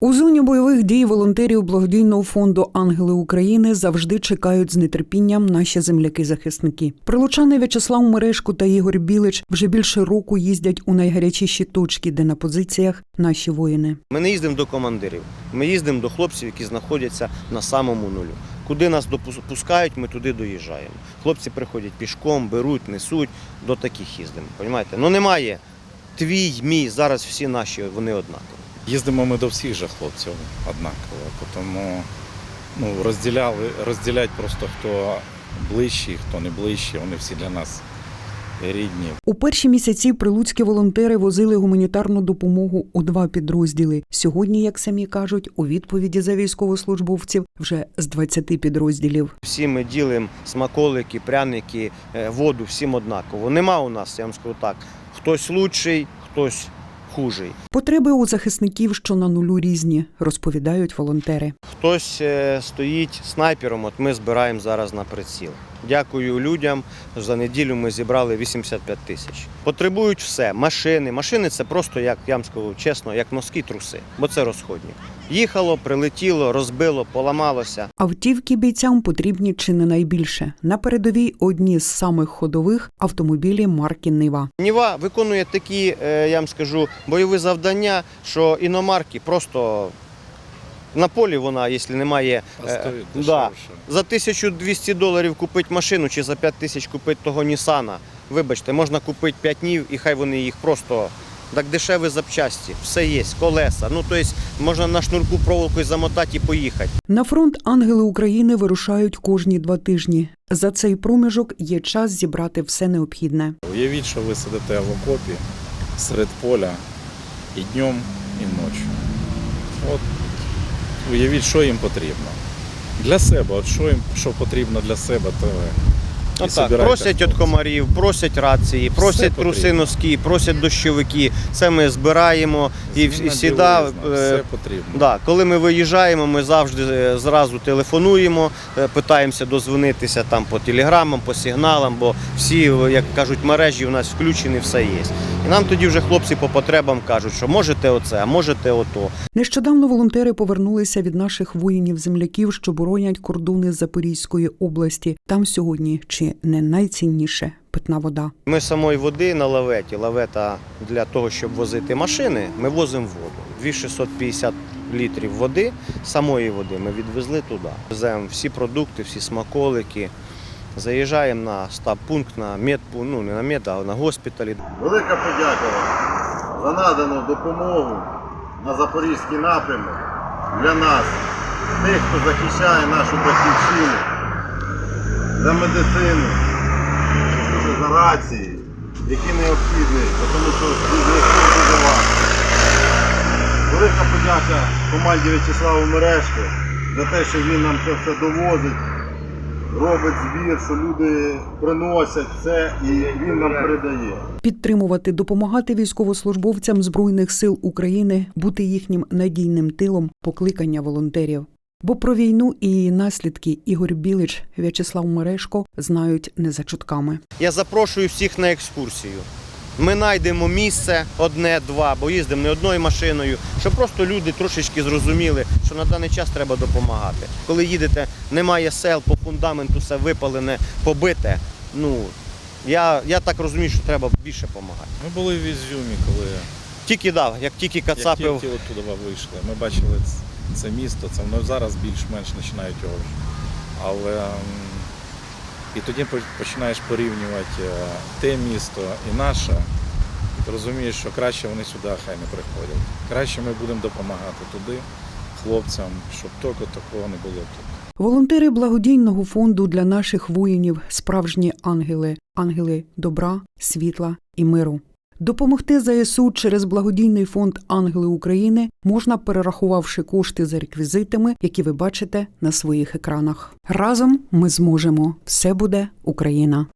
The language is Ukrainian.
У зоні бойових дій волонтерів благодійного фонду Ангели України завжди чекають з нетерпінням наші земляки-захисники. Прилучани В'ячеслав Мерешко та Ігор Білич вже більше року їздять у найгарячіші точки, де на позиціях наші воїни. Ми не їздимо до командирів, ми їздимо до хлопців, які знаходяться на самому нулю. Куди нас допускають, ми туди доїжджаємо. Хлопці приходять пішком, беруть, несуть, до таких їздимо. Понімаєте? Ну немає твій, мій, зараз всі наші, вони однакові. Їздимо ми до всіх же хлопців однаково, тому ну, розділяли, розділять просто хто ближчий, хто не ближчий, вони всі для нас рідні. У перші місяці прилуцькі волонтери возили гуманітарну допомогу у два підрозділи. Сьогодні, як самі кажуть, у відповіді за військовослужбовців вже з 20 підрозділів. Всі ми ділимо смаколики, пряники, е, воду, всім однаково. Нема у нас, я вам скажу так, хтось лучший, хтось хужий. Потреби у захисників, що на нулю різні, розповідають волонтери. Хтось е, стоїть снайпером, от ми збираємо зараз на приціл. Дякую людям. За неділю ми зібрали 85 тисяч. Потребують все. Машини. Машини це просто, як я вам скажу чесно, як носки труси, бо це розходні. Їхало, прилетіло, розбило, поламалося. Автівки бійцям потрібні чи не найбільше. На передовій одні з самих ходових автомобілі марки Нива. Ніва виконує такі, е, я вам скажу, бойові завдання, що іномарки просто на полі вона, якщо немає. Е, да. За 1200 доларів купити машину чи за 5 тисяч купити того Нісана. Вибачте, можна купити 5 днів і хай вони їх просто. Так дешеві запчасті, все є, колеса. Ну, тобто можна на шнурку проволокою замотати і поїхати. На фронт ангели України вирушають кожні два тижні. За цей проміжок є час зібрати все необхідне. Уявіть, що ви сидите в окопі серед поля і днем, і ночі. От уявіть, що їм потрібно. Для себе, от що їм що потрібно для себе, то Отак, собирайте просять від комарів, просять рації, просять потрібно. труси носки, просять дощовики. Це ми збираємо і, Змінна і сіда. білизна, е, все потрібно. Да, коли ми виїжджаємо, ми завжди е, зразу телефонуємо, е, питаємося дозвонитися там по телеграмам, по сигналам, бо всі, як кажуть, мережі у нас включені, все є. І нам тоді вже хлопці по потребам кажуть, що можете оце, а можете ото. Нещодавно волонтери повернулися від наших воїнів-земляків, що боронять кордони Запорізької області. Там сьогодні чи не найцінніше питна вода. Ми самої води на лаветі, лавета для того, щоб возити машини, ми возимо воду. 2650 літрів води, самої води ми відвезли туди. Веземо всі продукти, всі смаколики. Заїжджаємо на стаб-пункт, на медпункт, ну не на мед, а на госпіталі. Велика подяка вам за надану допомогу на Запорізький напрямок для нас, тих, хто захищає нашу батьківщину, за медицину, за рації, які необхідні, тому що дуже важко. Велика подяка команді В'ячеславу Мережко за те, що він нам це все довозить, робить збір, що люди приносять це і він нам передає. Підтримувати, допомагати військовослужбовцям збройних сил України, бути їхнім надійним тилом, покликання волонтерів. Бо про війну і її наслідки Ігор Білич, В'ячеслав Мерешко знають не за чутками. Я запрошую всіх на екскурсію. Ми знайдемо місце одне-два, бо їздимо не одною машиною, щоб просто люди трошечки зрозуміли, що на даний час треба допомагати. Коли їдете, немає сел, по фундаменту все випалене, побите. Ну я, я так розумію, що треба більше допомагати. Ми були в Ізюмі, коли Тільки дав, як тільки як кацапив. тільки оттуда вийшли. Ми бачили це місто, це воно зараз більш-менш починають його. Але і тоді починаєш порівнювати е, те місто і наше, і ти розумієш, що краще вони сюди хай не приходять. Краще ми будемо допомагати туди, хлопцям, щоб тільки такого не було тут. Волонтери благодійного фонду для наших воїнів справжні ангели, ангели добра, світла і миру. Допомогти ЗСУ через благодійний фонд Ангели України можна перерахувавши кошти за реквізитами, які ви бачите на своїх екранах. Разом ми зможемо. Все буде Україна.